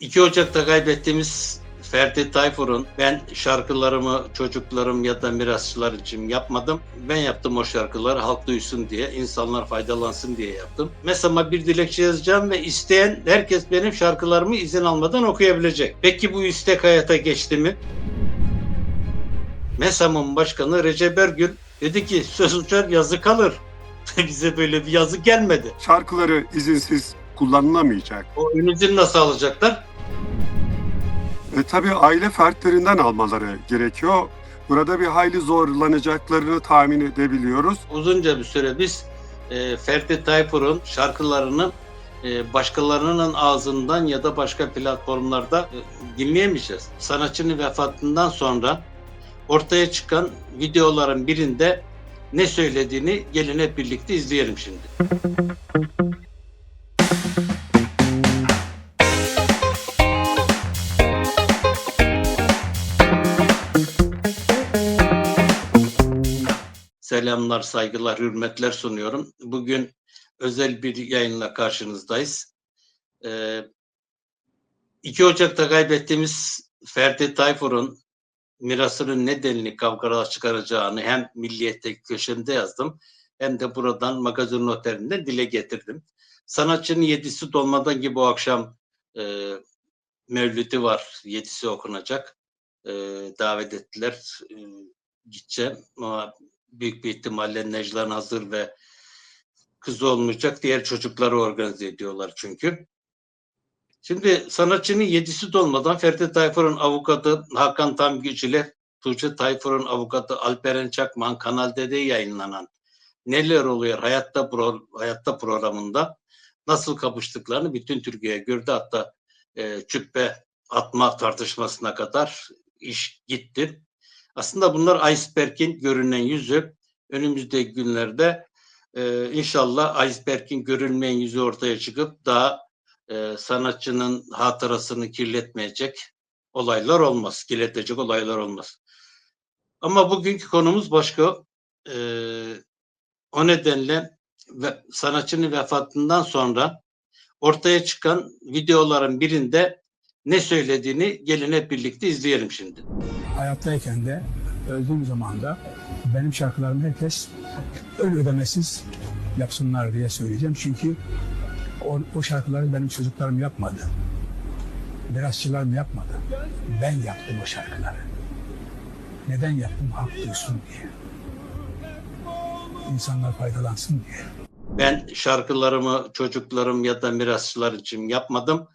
2 Ocak'ta kaybettiğimiz Ferdi Tayfur'un ben şarkılarımı çocuklarım ya da mirasçılar için yapmadım. Ben yaptım o şarkıları halk duysun diye, insanlar faydalansın diye yaptım. Mesela bir dilekçe yazacağım ve isteyen herkes benim şarkılarımı izin almadan okuyabilecek. Peki bu istek hayata geçti mi? MESAM'ın başkanı Recep Ergül dedi ki söz uçar yazı kalır. Bize böyle bir yazı gelmedi. şarkıları izinsiz kullanılamayacak. O izin nasıl alacaklar? E, tabii aile fertlerinden almaları gerekiyor. Burada bir hayli zorlanacaklarını tahmin edebiliyoruz. uzunca bir süre biz e, Ferdi Tayfur'un şarkılarını e, başkalarının ağzından ya da başka platformlarda e, dinleyemeyeceğiz. Sanatçının vefatından sonra ortaya çıkan videoların birinde ne söylediğini gelin hep birlikte izleyelim şimdi. Selamlar, saygılar, hürmetler sunuyorum. Bugün özel bir yayınla karşınızdayız. Ee, 2 Ocak'ta kaybettiğimiz Ferdi Tayfur'un mirasının nedenini kavgalar çıkaracağını hem Milliyet'teki köşemde yazdım hem de buradan magazin noterinde dile getirdim. Sanatçının yedisi dolmadan gibi bu akşam e, mevlütü var. Yedisi okunacak. E, davet ettiler. E, gideceğim ama büyük bir ihtimalle Neclan hazır ve kızı olmayacak. Diğer çocukları organize ediyorlar çünkü. Şimdi sanatçının yedisi dolmadan Ferdi Tayfur'un avukatı Hakan Tamgüç ile Tuğçe Tayfur'un avukatı Alperen Çakman Kanal D'de yayınlanan Neler Oluyor Hayatta, pro, hayatta programında nasıl kapıştıklarını bütün Türkiye gördü. Hatta e, cübbe atma tartışmasına kadar iş gitti. Aslında bunlar iceberg'in görünen yüzü. Önümüzdeki günlerde e, inşallah iceberg'in görünmeyen yüzü ortaya çıkıp daha e, sanatçının hatırasını kirletmeyecek olaylar olmaz. Kirletecek olaylar olmaz. Ama bugünkü konumuz başka. E, o nedenle ve sanatçının vefatından sonra ortaya çıkan videoların birinde ne söylediğini gelin hep birlikte izleyelim şimdi. hayattayken de öldüğüm zaman da benim şarkılarımı herkes öl ödemesiz yapsınlar diye söyleyeceğim. Çünkü o, o şarkıları benim çocuklarım yapmadı. Mirasçılarım yapmadı. Ben yaptım o şarkıları. Neden yaptım? Halk duysun diye. İnsanlar faydalansın diye. Ben şarkılarımı çocuklarım ya da mirasçılar için yapmadım.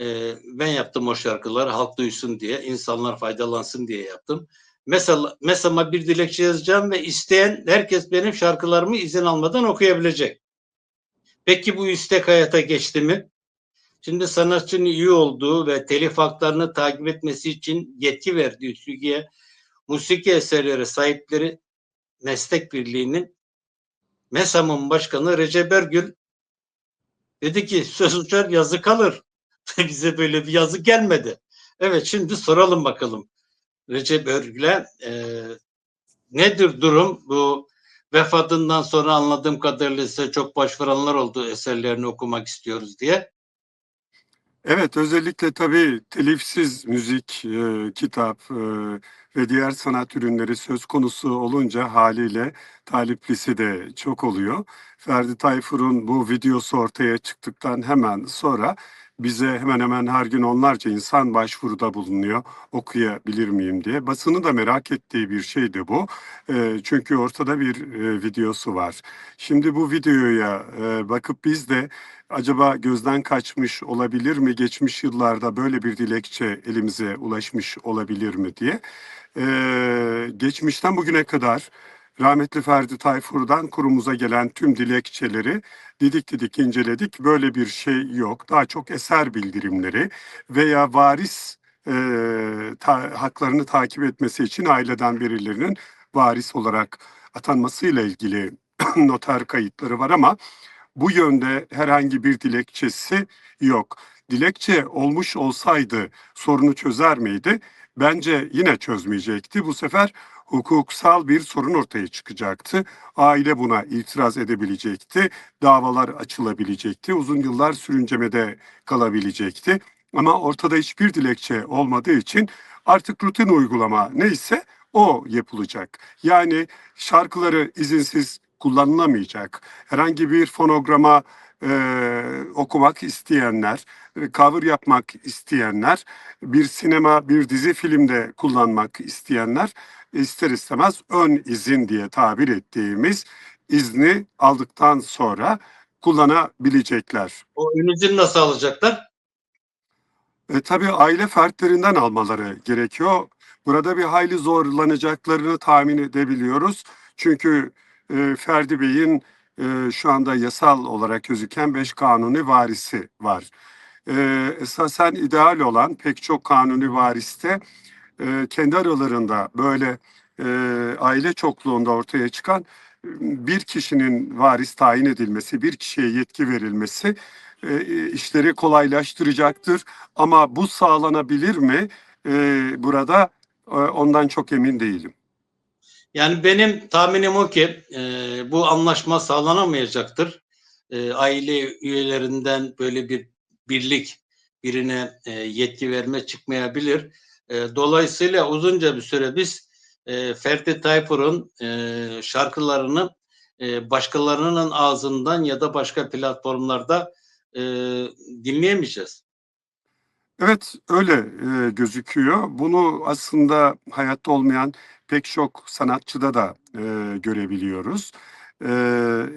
Ee, ben yaptım o şarkıları halk duysun diye, insanlar faydalansın diye yaptım. Mesela, mesela bir dilekçe yazacağım ve isteyen herkes benim şarkılarımı izin almadan okuyabilecek. Peki bu istek hayata geçti mi? Şimdi sanatçının üye olduğu ve telif haklarını takip etmesi için yetki verdiği Türkiye Musiki Eserleri Sahipleri Meslek Birliği'nin MESAM'ın başkanı Recep Ergül dedi ki söz uçar yazı kalır. Bize böyle bir yazı gelmedi. Evet şimdi soralım bakalım Recep Ergül'e e, nedir durum bu vefatından sonra anladığım kadarıyla size çok başvuranlar oldu eserlerini okumak istiyoruz diye. Evet, özellikle tabii telifsiz müzik, e, kitap e, ve diğer sanat ürünleri söz konusu olunca haliyle taliplisi de çok oluyor. Ferdi Tayfur'un bu videosu ortaya çıktıktan hemen sonra bize hemen hemen her gün onlarca insan başvuruda bulunuyor okuyabilir miyim diye. Basını da merak ettiği bir şeydi bu. E, çünkü ortada bir e, videosu var. Şimdi bu videoya e, bakıp biz de acaba gözden kaçmış olabilir mi? Geçmiş yıllarda böyle bir dilekçe elimize ulaşmış olabilir mi diye. Ee, geçmişten bugüne kadar rahmetli Ferdi Tayfur'dan kurumuza gelen tüm dilekçeleri didik didik inceledik. Böyle bir şey yok. Daha çok eser bildirimleri veya varis e, ta- haklarını takip etmesi için aileden birilerinin varis olarak atanmasıyla ilgili noter kayıtları var ama bu yönde herhangi bir dilekçesi yok. Dilekçe olmuş olsaydı sorunu çözer miydi? Bence yine çözmeyecekti. Bu sefer hukuksal bir sorun ortaya çıkacaktı. Aile buna itiraz edebilecekti. Davalar açılabilecekti. Uzun yıllar sürüncemede kalabilecekti. Ama ortada hiçbir dilekçe olmadığı için artık rutin uygulama neyse o yapılacak. Yani şarkıları izinsiz kullanılamayacak. Herhangi bir fonograma e, okumak isteyenler, e, cover yapmak isteyenler, bir sinema, bir dizi filmde kullanmak isteyenler ister istemez ön izin diye tabir ettiğimiz izni aldıktan sonra kullanabilecekler. O ön izini nasıl alacaklar? E, tabii aile fertlerinden almaları gerekiyor. Burada bir hayli zorlanacaklarını tahmin edebiliyoruz. Çünkü e, Ferdi Bey'in e, şu anda yasal olarak gözüken beş kanuni varisi var. E, esasen ideal olan pek çok kanuni variste e, kendi aralarında böyle e, aile çokluğunda ortaya çıkan e, bir kişinin varis tayin edilmesi, bir kişiye yetki verilmesi e, işleri kolaylaştıracaktır. Ama bu sağlanabilir mi? E, burada e, ondan çok emin değilim. Yani benim tahminim o ki e, bu anlaşma sağlanamayacaktır. E, aile üyelerinden böyle bir birlik birine e, yetki verme çıkmayabilir. E, dolayısıyla uzunca bir süre biz e, Ferdi Tayfur'un e, şarkılarını e, başkalarının ağzından ya da başka platformlarda e, dinleyemeyeceğiz. Evet öyle e, gözüküyor. Bunu aslında hayatta olmayan pek çok sanatçıda da e, görebiliyoruz. E,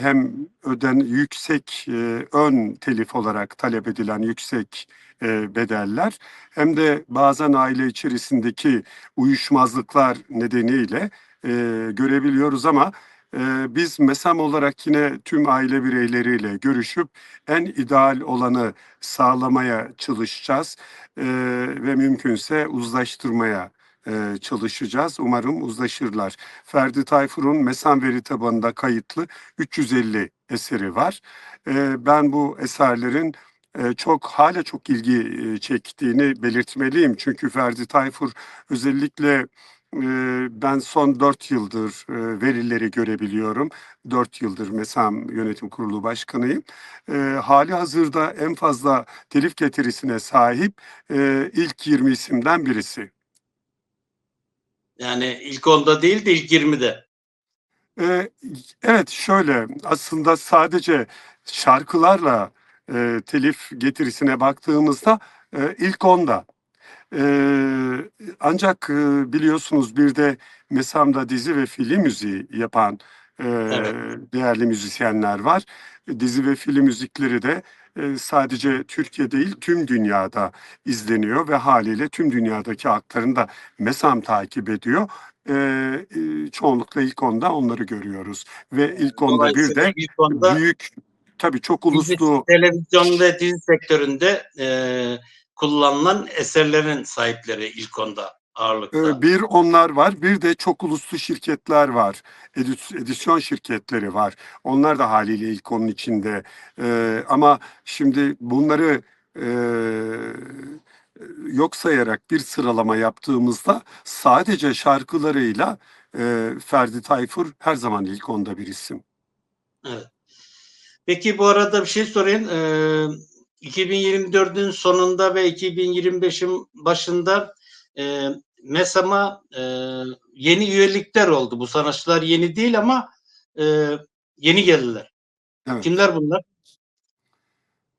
hem öden yüksek e, ön telif olarak talep edilen yüksek e, bedeller hem de bazen aile içerisindeki uyuşmazlıklar nedeniyle e, görebiliyoruz ama e, biz MESAM olarak yine tüm aile bireyleriyle görüşüp en ideal olanı sağlamaya çalışacağız e, ve mümkünse uzlaştırmaya e, çalışacağız. Umarım uzlaşırlar. Ferdi Tayfur'un MESAM veri tabanında kayıtlı 350 eseri var. E, ben bu eserlerin e, çok hala çok ilgi e, çektiğini belirtmeliyim. Çünkü Ferdi Tayfur özellikle ben son 4 yıldır verileri görebiliyorum. 4 yıldır MESAM Yönetim Kurulu Başkanıyım. Hali hazırda en fazla telif getirisine sahip ilk 20 isimden birisi. Yani ilk onda değil de ilk 20'de. E, evet şöyle aslında sadece şarkılarla telif getirisine baktığımızda ilk onda. Ee, ancak e, biliyorsunuz bir de MESAM'da dizi ve film müziği yapan e, Evet. değerli müzisyenler var. Dizi ve film müzikleri de e, sadece Türkiye değil tüm dünyada izleniyor ve haliyle tüm dünyadaki haklarını da MESAM takip ediyor. E, e, çoğunlukla ilk onda onları görüyoruz ve ilk onda bir de onda büyük tabii çok uluslu televizyon ve dizi sektöründe e, kullanılan eserlerin sahipleri ilk onda ağırlıkta. Ee, Bir onlar var, bir de çok uluslu şirketler var. Edis- Edisyon şirketleri var. Onlar da haliyle ilk onun içinde. Ee, ama şimdi bunları e, yok sayarak bir sıralama yaptığımızda sadece şarkılarıyla e, Ferdi Tayfur her zaman ilk onda bir isim. Evet. Peki bu arada bir şey sorayım. Ee, 2024'ün sonunda ve 2025'in başında e, MESAM'a e, yeni üyelikler oldu. Bu sanatçılar yeni değil ama e, yeni geldiler. Evet. Kimler bunlar?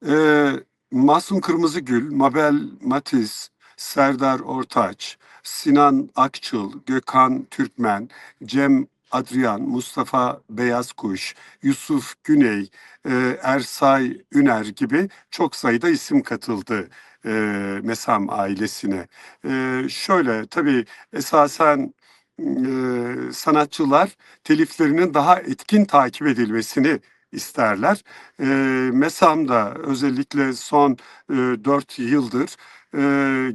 Ee, Masum Kırmızıgül, Mabel Matiz, Serdar Ortaç, Sinan Akçıl, Gökhan Türkmen, Cem Adrian, Mustafa Beyazkuş, Yusuf Güney, e, Ersay Üner gibi çok sayıda isim katıldı e, Mesam ailesine. E, şöyle tabii esasen e, sanatçılar teliflerinin daha etkin takip edilmesini isterler. MESAM da özellikle son e, 4 yıldır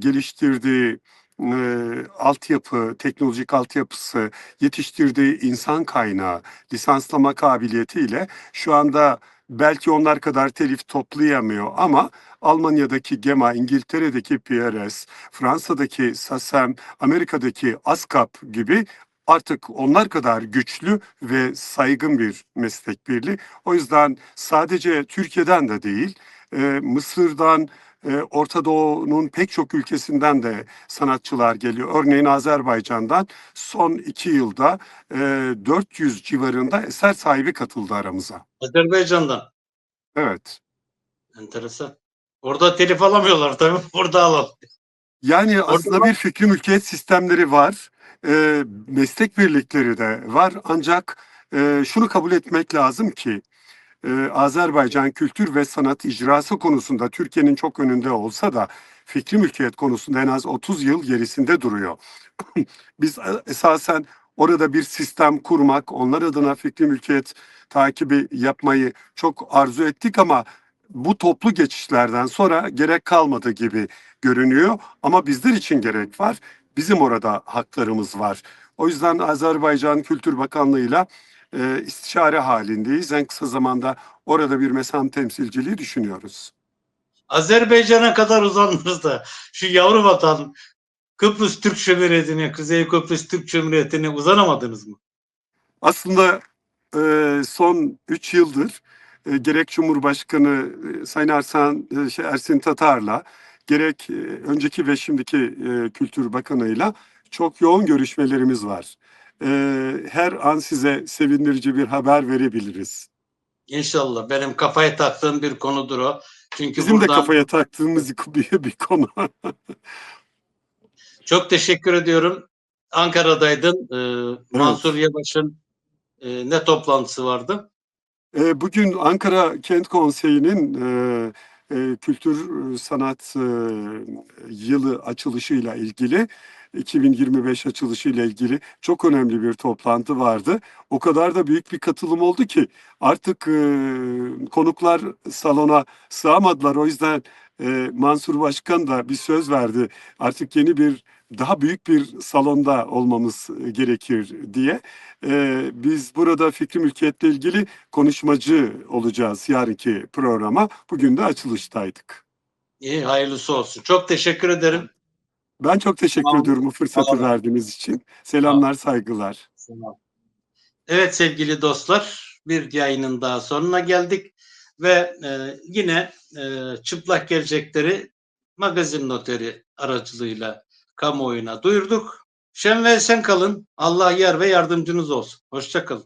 geliştirdiği e, altyapı, teknolojik altyapısı, yetiştirdiği insan kaynağı, lisanslama kabiliyetiyle şu anda belki onlar kadar telif toplayamıyor ama Almanya'daki GEMA, İngiltere'deki PRS, Fransa'daki SACEM, Amerika'daki ASCAP gibi artık onlar kadar güçlü ve saygın bir meslek birliği. O yüzden sadece Türkiye'den de değil, e, Mısır'dan, e, Orta Doğu'nun pek çok ülkesinden de sanatçılar geliyor. Örneğin Azerbaycan'dan son iki yılda e, 400 civarında eser sahibi katıldı aramıza. Azerbaycan'dan. Evet. Enteresan. Orada telif alamıyorlar tabii. Burada alalım. Yani aslında bir fikri mülkiyet sistemleri var. E, meslek birlikleri de var. Ancak e, şunu kabul etmek lazım ki e, Azerbaycan kültür ve sanat icrası konusunda Türkiye'nin çok önünde olsa da fikri mülkiyet konusunda en az 30 yıl gerisinde duruyor. Biz e, esasen orada bir sistem kurmak, onlar adına fikri mülkiyet takibi yapmayı çok arzu ettik ama bu toplu geçişlerden sonra gerek kalmadı gibi görünüyor ama bizler için gerek var. Bizim orada haklarımız var. O yüzden Azerbaycan Kültür Bakanlığı'yla e, istişare halindeyiz. En kısa zamanda orada bir mesam temsilciliği düşünüyoruz. Azerbaycan'a kadar uzandınız da şu yavru vatan Kıbrıs Türk Cumhuriyeti'ne, Kuzey Kıbrıs Türk Cumhuriyeti'ne uzanamadınız mı? Aslında e, son 3 yıldır e, gerek Cumhurbaşkanı e, Sayın Ersan, e, şey, Ersin Tatar'la gerek e, önceki ve şimdiki e, Kültür Bakanı'yla çok yoğun görüşmelerimiz var. E, her an size sevindirici bir haber verebiliriz. İnşallah. Benim kafaya taktığım bir konudur o. Çünkü Bizim de buradan kafaya taktığımız bir, bir konu. çok teşekkür ediyorum. Ankara'daydın. Ee, Mansur Yavaş'ın e, ne toplantısı vardı? E, Bugün Ankara Kent Konseyi'nin e, e, kültür e, sanat e, yılı açılışıyla ilgili 2025 açılışıyla ilgili çok önemli bir toplantı vardı. O kadar da büyük bir katılım oldu ki artık e, konuklar salona sığamadılar. O yüzden e, Mansur Başkan da bir söz verdi. Artık yeni bir daha büyük bir salonda olmamız gerekir diye. E, biz burada fikri mülkiyetle ilgili konuşmacı olacağız yarınki programa. Bugün de açılıştaydık. İyi, hayırlısı olsun. Çok teşekkür ederim. Ben çok teşekkür Tamam. ediyorum bu fırsatı Tamam. verdiğiniz için. Selamlar, saygılar. Evet sevgili dostlar, bir yayının daha sonuna geldik ve e, yine e, çıplak gelecekleri magazin noteri aracılığıyla kamuoyuna duyurduk. Şen ve esen kalın. Allah yer ve yardımcınız olsun. Hoşça kalın.